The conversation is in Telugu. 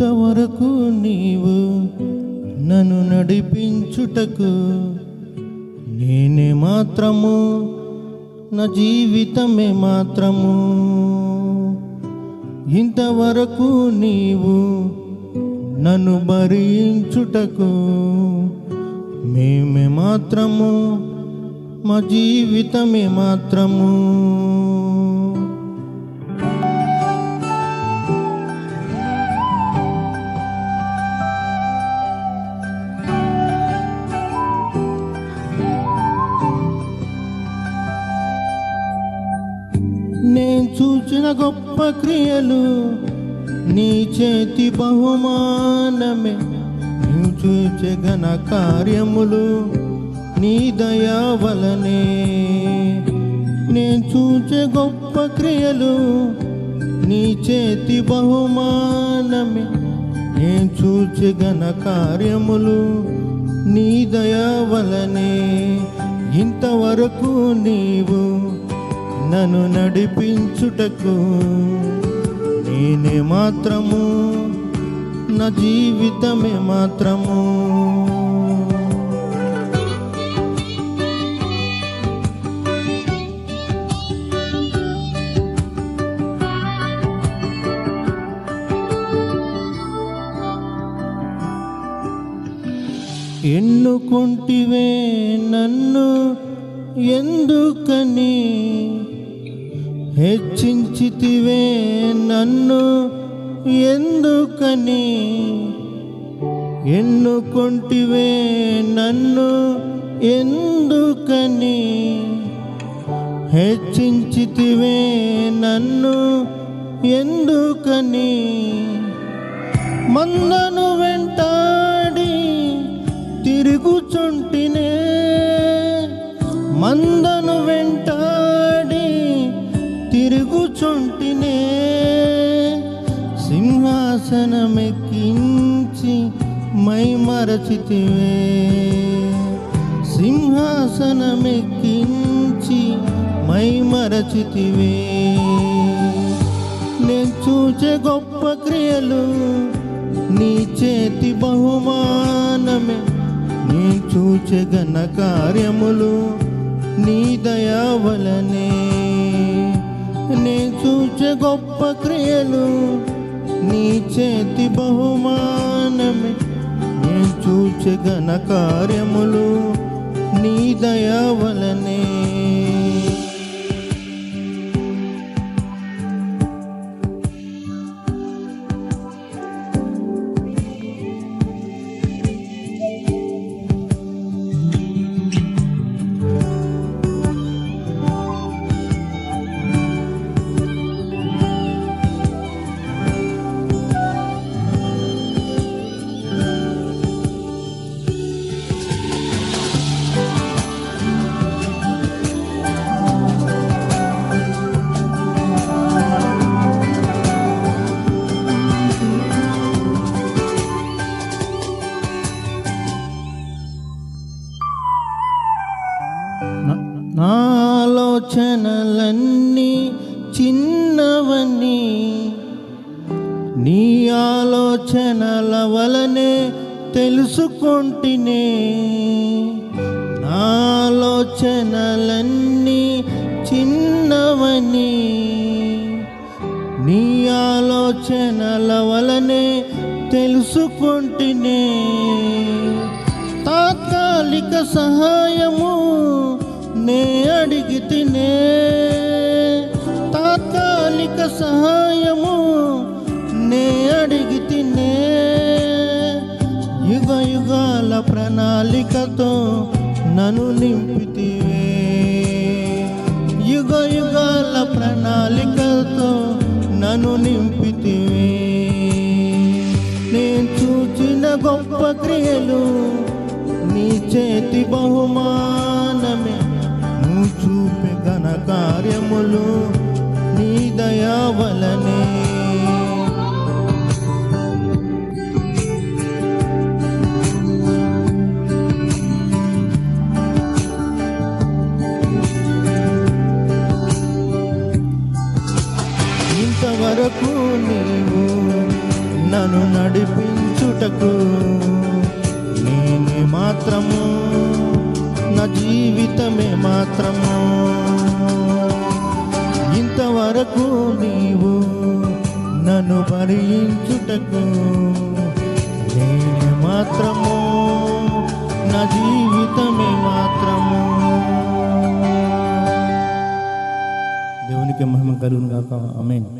ఇంతవరకు నీవు నన్ను నడిపించుటకు నేనే మాత్రము నా జీవితమే మాత్రము. ఇంతవరకు నీవు నన్ను భరించుటకు మేమే మాత్రము మా జీవితమే మాత్రము. నేను చూచిన గొప్ప క్రియలు నీ చేతి బహుమానమే. నీవు చూచే ఘన కార్యములు నీ దయా వలనే. నేను చూచే గొప్ప క్రియలు నీ చేతి బహుమానమే. నేను చూచే ఘన కార్యములు నీ దయా వలనే. ఇంతవరకు నీవు నన్ను నడిపించుటకు నేనే మాత్రము నా జీవితమే మాత్రము. ఎన్నుకుంటివే నన్ను ఎందుకని హెచ్చించితివే నన్ను ఎందుకని? ఎన్నుకొంటివే నన్ను ఎందుకని? హెచ్చించితివే నన్ను ఎందుకని? మందను వెంటాడి తిరుగుచుంటినే మందను వెంటాడి తిరుగుచుంటినే సింహాసనమెక్కించి మై మరచితివే. సింహాసనమెక్కించి మై మరచితివే. నేను చూచే గొప్ప క్రియలు నీ చేతి బహుమానమే. నీ చూచే ఘన కార్యములు నీ దయావలనే. నీ చూచే గొప్ప క్రియలు నీ చేతి బహుమానమే. నీ చూచే ఘన కార్యములు నీ దయ వలనే. ఆలోచనలన్నీ చిన్నవని. నీ ఆలోచనల వలనే తెలుసుకుంటేనే. నా ఆలోచనలన్నీ చిన్నవని. నీ ఆలోచనల వలనే తెలుసుకుంటేనే. తాత్కాలిక సహాయము నే అడిగి తినే తాత్కాలిక సహాయము నే అడిగి తినే యుగ యుగాల ప్రణాళికతో నన్ను నింపితివే. యుగ యుగాల ప్రణాళికతో నన్ను నింపితివే. నేను చూచిన గొప్ప క్రియలు నీ చేతి బహుమా నన్ను నడిపించుటకు నేనే మాత్రము. నా జీవితమే మాత్రము. ఇంతవరకు నీవు నన్ను భరించుటకు నేనే మాత్రము. నా జీవితమే మాత్రము. దేవునికి మహిమ కలుగును ఆమె